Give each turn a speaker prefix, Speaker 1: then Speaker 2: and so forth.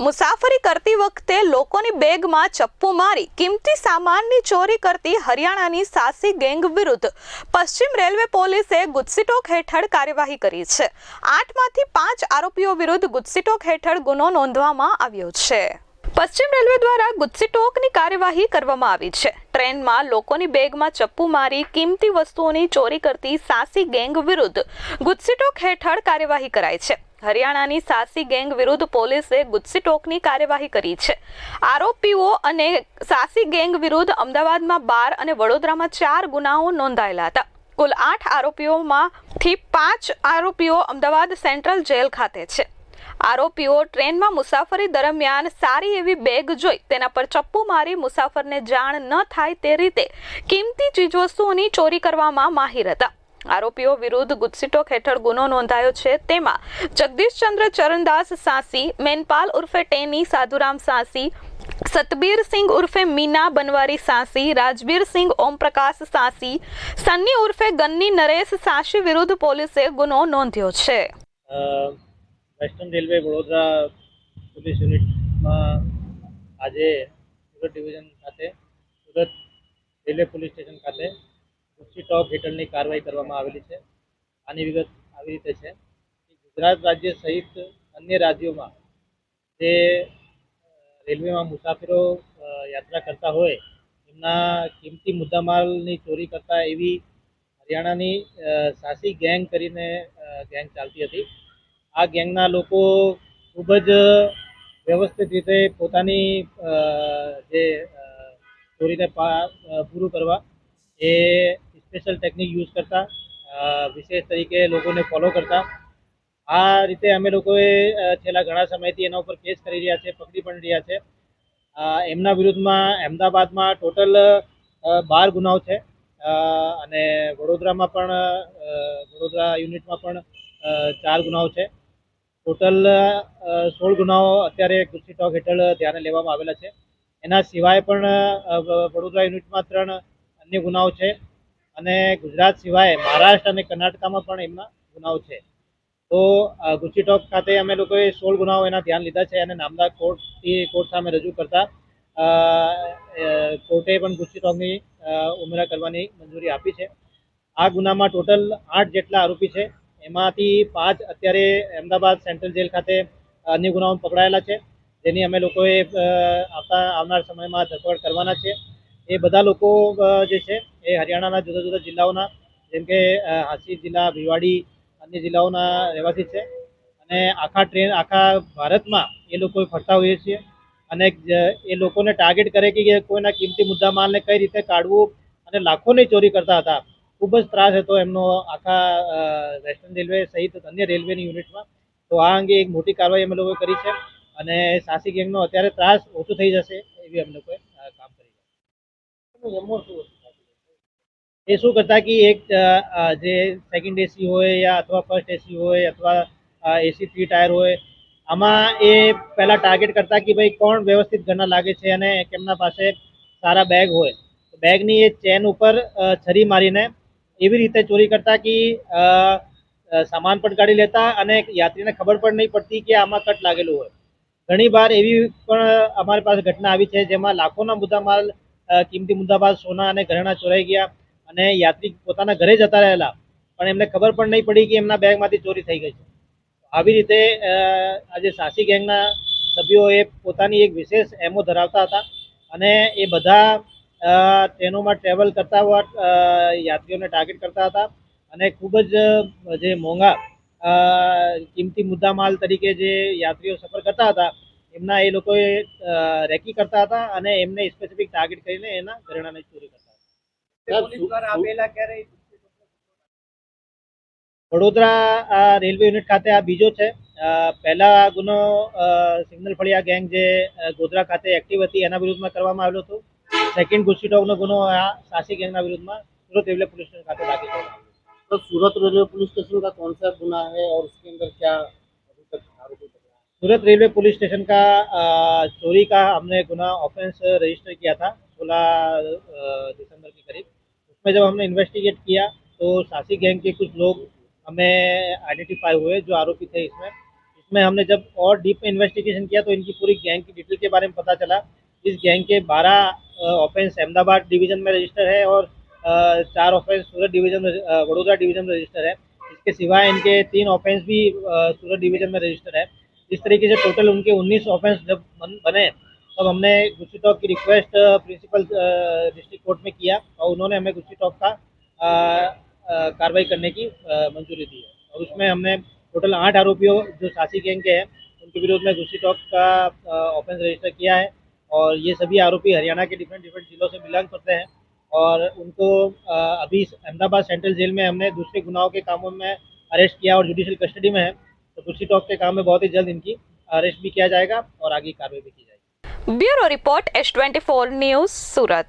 Speaker 1: મુસાફરી કરતી વખતે લોકોની બેગમાં ચપ્પુ મારી કિંમતી સામાનની ચોરી કરતી હરિયાણાની સાસી ગેંગ વિરુદ્ધ પશ્ચિમ રેલવે પોલીસે ગુજસીટોક હેઠળ કાર્યવાહી કરી છે. આઠમાંથી પાંચ આરોપીઓ વિરુદ્ધ ગુજસીટોક હેઠળ ગુનો નોંધવામાં આવ્યો છે. પશ્ચિમ રેલવે દ્વારા ગુજસીટોકની કાર્યવાહી કરવામાં આવી છે. ટ્રેનમાં લોકોની બેગમાં ચપ્પુ મારી કિંમતી વસ્તુઓની ચોરી કરતી સાસી ગેંગ વિરુદ્ધ ગુજસીટોક હેઠળ કાર્યવાહી કરાઈ છે. હરિયાણાની સાસી ગેંગ વિરુદ્ધ પોલીસે ગુજસીટોકની કાર્યવાહી કરી છે. આરોપીઓ અને સાસી ગેંગ વિરુદ્ધ અમદાવાદમાં બાર અને વડોદરામાં ચાર ગુનાઓ નોંધાયેલા હતા. કુલ આઠ આરોપીઓમાંથી પાંચ આરોપીઓ અમદાવાદ સેન્ટ્રલ જેલ ખાતે છે. આરોપીઓ ટ્રેનમાં મુસાફરી દરમિયાન સારી એવી બેગ જોઈ તેના પર ચપ્પુ મારી મુસાફરને જાણ ન થાય તે રીતે કિંમતી ચીજવસ્તુઓની ચોરી કરવામાં માહિર હતા. આરોપીઓ વિરુદ્ધ ગુજસીટોક હેઠળ ગુનો નોંધાયો છે. તેમાં જગદીશચંદ્ર ચરણદાસ સાંસી, મેનપાલ ઉર્ફે ટેની સાધુરામ સાંસી, સતબીર સિંઘ ઉર્ફે મીના બનવારી સાંસી, રાજબીર સિંઘ ઓમપ્રકાશ સાંસી, સન્ની ઉર્ફે ગન્ની નરેશ સાંસી વિરુદ્ધ પોલીસે ગુનો નોંધ્યો છે.
Speaker 2: વેસ્ટર્ન રેલવે વડોદરા પોલીસ યુનિટમાં આજે સુરત ડિવિઝન ખાતે, સુરત રેલવે પોલીસ સ્ટેશન ખાતે ગુસ્સી ટોક હેઠળની કાર્યવાહી કરવામાં આવેલી છે. આની વિગત આવી રીતે છે. ગુજરાત રાજ્ય સહિત અન્ય રાજ્યોમાં જે રેલવેમાં મુસાફરો યાત્રા કરતા હોય, એમના કિંમતી મુદ્દામાલની ચોરી કરતા એવી હરિયાણાની સાસી ગેંગ કરીને ગેંગ ચાલતી હતી. આ ગેંગના લોકો ખૂબ જ વ્યવસ્થિત રીતે પોતાની જે ચોરીને પૂરું કરવા, એ સ્પેશિયલ ટેકનિક યુઝ કરતા વિશેષ તરીકે લોકોને ફોલો કરતા. આ રીતે અમે લોકોએ છેલ્લા ઘણા સમયથી એના ઉપર કેસ કરી રહ્યા છે, પકડી પણ રહ્યા છે. એમના વિરુદ્ધમાં અમદાવાદમાં ટોટલ બાર ગુનાઓ છે. અને વડોદરામાં પણ વડોદરા યુનિટમાં પણ ચાર ગુનાઓ છે. ટોટલ સોળ ગુનાઓ અત્યારે ગુસ્સી ટોક હેઠળ ધ્યાને લેવામાં આવેલા છે. એના સિવાય પણ વડોદરા યુનિટમાં ત્રણ અન્ય ગુનાઓ છે અને ગુજરાત સિવાય મહારાષ્ટ્ર અને કર્ણાટકામાં પણ એમના ગુનાઓ છે. તો ગુસ્સી ટોક ખાતે અમે લોકોએ સોળ ગુનાઓ એના ધ્યાન લીધા છે અને નામદાર કોર્ટથી કોર્ટ સામે રજૂ કરતા કોર્ટે પણ ગુસ્સી ટોકની ઉમેરા કરવાની મંજૂરી આપી છે. આ ગુનામાં ટોટલ આઠ જેટલા આરોપી છે. એમાંથી પાંચ અત્યારે અમદાવાદ સેન્ટ્રલ જેલ ખાતે અન્ય ગુનાઓમાં પકડાયેલા છે, જેની અમે લોકોએ આવતા, આવનાર સમયમાં ધરપકડ કરવાના છે. એ બધા લોકો જે છે, એ હરિયાણાના જુદા જુદા જિલ્લાઓના, જેમ કે હાસી જિલ્લા ભીવાડી અન્ય જિલ્લાઓના રહેવાસી છે. અને આખા ટ્રેન, આખા ભારતમાં એ લોકો ફરતા હોઈએ છીએ. અને એ લોકોને ટાર્ગેટ કરે કે કોઈના કિંમતી મુદ્દા માલને કઈ રીતે કાઢવું અને લાખોની ચોરી કરતા હતા. ખૂબ જ ત્રાસ હતો એમનો આખા વેસ્ટર્ન રેલવે સહિત અન્ય રેલવેની યુનિટમાં તો આ અંગે એક મોટી કાર્યવાહી અમે લોકોએ કરી છે અને સાસી ગેંગનો અત્યારે ત્રાસ ઓછો થઈ જશે એવી અમે લોકોએ કામ કરી છે એ શું કરતા કે એક જે સેકન્ડ એસી હોય યા અથવા ફર્સ્ટ એસી હોય અથવા એસી થ્રી ટાયર હોય આમાં એ પહેલાં ટાર્ગેટ કરતા કે ભાઈ કોણ વ્યવસ્થિત ઘરના લાગે છે અને કેમના પાસે સારા બેગ હોય. બેગની એ ચેન ઉપર છરી મારીને એવી રીતે ચોરી કરતા કે સામાન પણ કાઢી લેતા અને યાત્રીને ખબર પણ નહીં પડતી કે આમાં કટ લાગેલું હોય. ઘણી વાર એવી પણ અમારી પાસે ઘટના આવી છે જેમાં લાખોના મુદ્દામાલ કિંમતી મુદ્દામાલ, સોના અને ઘરેણાં ચોરાઈ ગયા અને યાત્રી પોતાના ઘરે જતા રહેલા. પણ એમને ખબર પણ નહીં પડી કે એમના બેગમાંથી ચોરી થઈ ગઈ છે. આવી રીતે આજે સાસી ગેંગના સભ્યો એ પોતાની એક વિશેષ એમો ધરાવતા હતા અને એ બધા ટ્રેનોમાં ટ્રેવલ કરતા હોવા યાત્રીઓને ટાર્ગેટ કરતા હતા. અને ખૂબ જ જે મોંઘા અ, કિંમતી મુદ્દામાલ તરીકે જે યાત્રીઓ સફર કરતા હતા એમના એ લોકોએ રેકી કરતા હતા અને એમને સ્પેસિફિક ટાર્ગેટ કરીને એના ઘરેણાને ચોરી કરતા હતા. વડોદરા રેલવે યુનિટ ખાતે આ બીજો છે. પહેલા ગુનો અ, સિગ્નલ ફળિયા ગેંગ જે ગોધરા ખાતે એક્ટિવ હતી એના વિરુદ્ધમાં કરવામાં આવેલો હતો. સેકન્ડ ગુસ્સીટોકનો ગુનો આ સાસી ગેંગના વિરુદ્ધમાં સુરત રેલવે પોલીસ સ્ટેશન ખાતે દાખલ કરવામાં આવ્યો
Speaker 3: तो सूरत रेलवे पुलिस स्टेशन का कौन सा गुना है और उसके अंदर क्या अभी तक आरोपी पकड़ा है?
Speaker 2: सूरत रेलवे पुलिस स्टेशन का अ, चोरी का हमने गुना ऑफेंस रजिस्टर किया था सोलह दिसंबर के करीब उसमें जब हमने इन्वेस्टिगेट किया तो सासी गैंग के कुछ लोग हमें आइडेंटिफाई हुए जो आरोपी थे इसमें इसमें हमने जब और डीप में इन्वेस्टिगेशन किया तो इनकी पूरी गैंग की डिटेल के बारे में पता चला इस गैंग के 12 ऑफेंस अहमदाबाद डिवीज़न में रजिस्टर है और चार offence Surat division Vadodara division में रजिस्टर है। इसके सिवाय इनके तीन ऑफेंस भी सूरत डिवीज़न में रजिस्टर है। इस तरीके से टोटल उनके 19 ऑफेंस जब बने तब हमने गुस्सी टॉक की रिक्वेस्ट प्रिंसिपल डिस्ट्रिक्ट कोर्ट में किया और उन्होंने हमें गुस्सी टॉक का कार्रवाई करने की मंजूरी दी है। और उसमें हमने टोटल आठ आरोपियों, जो सासी गैंग के हैं, उनके विरोध में गुस्सी टॉक का ऑफेंस रजिस्टर किया है। और ये सभी आरोपी हरियाणा के डिफरेंट डिफरेंट जिलों से बिलोंग करते हैं। और उनको अभी अहमदाबाद सेंट्रल जेल में हमने दूसरे गुनाहों के कामों में अरेस्ट किया और जुडिशल कस्टडी में है। तो दूसरी टॉक के काम में बहुत ही जल्द इनकी अरेस्ट भी किया जाएगा और आगे कार्रवाई भी की जाएगी।
Speaker 1: Bureau report S twenty news, Surat.